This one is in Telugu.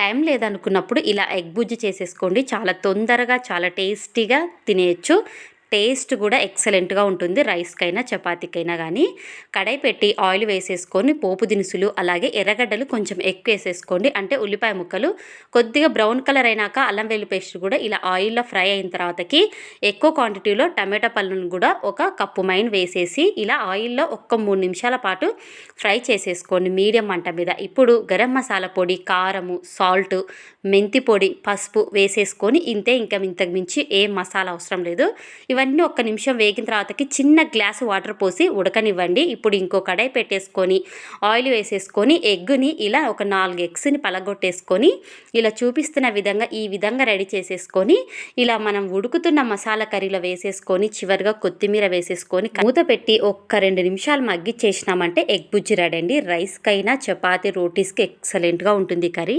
టైం లేదనుకున్నప్పుడు ఇలా ఎగ్ బుజ్జి చేసేసుకోండి. చాలా తొందరగా చాలా టేస్టీగా తినేయచ్చు. టేస్ట్ కూడా ఎక్సలెంట్గా ఉంటుంది. రైస్కైనా చపాతీకైనా కానీ కడాయి పెట్టి ఆయిల్ వేసేసుకొని పోపు దినుసులు అలాగే ఎర్రగడ్డలు కొంచెం ఎక్కువ వేసేసుకోండి. అంటే ఉల్లిపాయ ముక్కలు కొద్దిగా బ్రౌన్ కలర్ అయినాక అల్లం వెల్లి పేస్ట్ కూడా ఇలా ఆయిల్లో ఫ్రై అయిన తర్వాతకి ఎక్కువ క్వాంటిటీలో టమాటా పళ్ళను కూడా ఒక కప్పు మైన్ వేసేసి ఇలా ఆయిల్లో ఒక్క మూడు నిమిషాల పాటు ఫ్రై చేసేసుకోండి. మీడియం మంట మీద. ఇప్పుడు గరం మసాలా పొడి కారము సాల్ట్ మెంతి పొడి పసుపు వేసేసుకొని ఇంతే. ఇంకా ఇంతకు మించి ఏం మసాలా అవసరం లేదు. ఇవన్నీ ఒక్క నిమిషం వేగిన తర్వాతకి చిన్న గ్లాస్ వాటర్ పోసి ఉడకనివ్వండి. ఇప్పుడు ఇంకో కడాయి పెట్టేసుకొని ఆయిల్ వేసేసుకొని ఎగ్గుని ఇలా ఒక నాలుగు ఎగ్స్ని పలగొట్టేసుకొని ఇలా చూపిస్తున్న విధంగా ఈ విధంగా రెడీ చేసేసుకొని ఇలా మనం ఉడుకుతున్న మసాలా కర్రీలో వేసేసుకొని చివరిగా కొత్తిమీర వేసేసుకొని మూత పెట్టి ఒక్క రెండు నిమిషాలు మగ్గిచ్చేసినామంటే ఎగ్ బుజ్జి రెడీ అండి. రైస్కైనా చపాతి రోటీస్కి ఎక్సలెంట్గా ఉంటుంది కర్రీ.